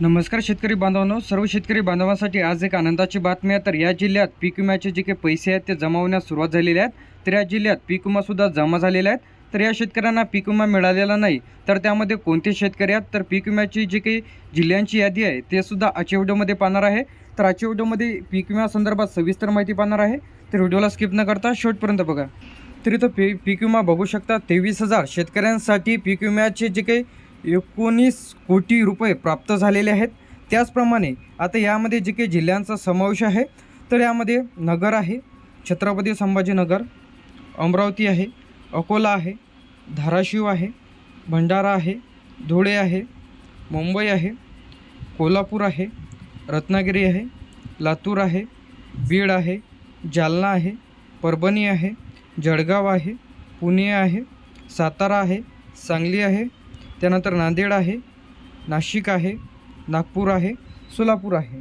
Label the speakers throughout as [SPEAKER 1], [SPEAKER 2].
[SPEAKER 1] नमस्कार शेतकरी बांधवांनो. सर्व शेतकरी बांधवांसाठी आज एक आनंदाची बातमी आहे. तर या जिल्ह्यात पीक विम्याचे जे काही पैसे आहेत ते जमा होण्यास सुरुवात झालेली आहेत तर या जिल्ह्यात पीक विमासुद्धा जमा झालेला आहेत तर या शेतकऱ्यांना पीक विमा मिळालेला नाही तर त्यामध्ये कोणते शेतकरी आहेत? तर पीक विम्याची जी काही जिल्ह्यांची यादी आहे ते सुद्धा आजच्या व्हिडिओमध्ये पाहणार आहे. तर आजच्या व्हिडिओमध्ये पीक विम्यासंदर्भात सविस्तर माहिती पाहणार आहे. तर व्हिडिओला स्किप न करता शेवटपर्यंत बघा. तर इथं पी पीक विमा बघू शकता. तेवीस हजार शेतकऱ्यांसाठी पीक विम्याचे जे काही एकोणीस कोटी रुपये प्राप्त झालेले आहेत. त्याचप्रमाणे आता यामध्ये जे काही जिल्ह्यांचा समावेश आहे तर यामध्ये नगर आहे छत्रपती संभाजीनगर अमरावती आहे अकोला आहे धाराशिव आहे भंडारा आहे धुळे आहे मुंबई आहे कोल्हापूर आहे रत्नागिरी आहे लातूर आहे बीड आहे जालना आहे परभणी आहे जळगाव आहे पुणे आहे सातारा आहे सांगली आहे त्यानंतर नांदेड आहे नाशिक आहे नागपूर आहे सोलापूर आहे.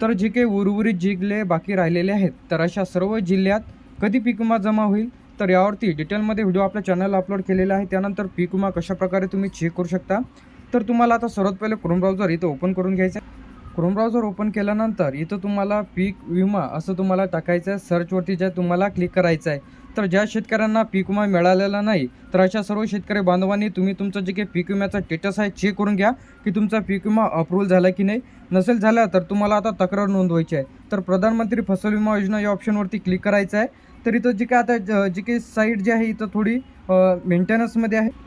[SPEAKER 1] तर जे काही उर्वरित जिल्हे बाकी राहिलेले आहेत तर अशा सर्व जिल्ह्यात कधी पीक विमा जमा होईल? तर यावरती डिटेलमध्ये व्हिडिओ आपल्या चॅनलला अपलोड केलेला आहे. त्यानंतर पीक विमा कशाप्रकारे तुम्ही चेक करू शकता? तर तुम्हाला आता सर्वात पहिले क्रोम ब्राउझर इथं ओपन करून घ्यायचं आहे. क्रोम ब्राउझर ओपन केल्यानंतर इथं तुम्हाला पीक विमा असं तुम्हाला टाकायचं आहे. सर्चवरती ज्या तुम्हाला क्लिक करायचं आहे. तर ज्या शेतकऱ्यांना पीक विमा मिळालेला नाही तर अशा सर्व शेतकरी बांधवांनी तुम्ही तुमचं जे काही पीक विम्याचा स्टेटस आहे चेक करून घ्या की तुमचा पीक विमा अप्रूव्हल झाला की नाही. नसेल झाला तर तुम्हाला आता तक्रार नोंदवायची आहे. तर प्रधानमंत्री फसल विमा योजना या ऑप्शनवरती क्लिक करायचं आहे. तर इथं जे काय आता ज- जी काही साईट जी आहे इथं थोडी मेंटेनन्समध्ये आहे.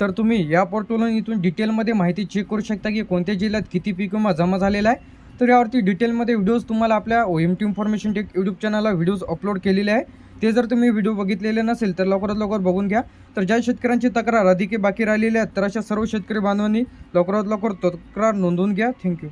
[SPEAKER 1] तर तुम्ही या पोर्टलवरून इथून डिटेलमध्ये माहिती चेक करू शकता की कोणत्या जिल्ह्यात किती पीक विमा जमा झालेला आहे. तर यावरती डिटेलमध्ये व्हिडिओज तुम्हाला आपल्या O M T information tech YouTube चॅनलला व्हिडिओज अपलोड केलेले आहे. ते जर तुम्ही व्हिडिओ बघितलेले नसेल तर लवकरात लवकर बघून घ्या. तर ज्या शेतकऱ्यांची तक्रार अधिके बाकी राहिलेली आहेत तर अशा सर्व शेतकरी बांधवांनी लवकरात लवकर तक्रार नोंदवून घ्या. थँक्यू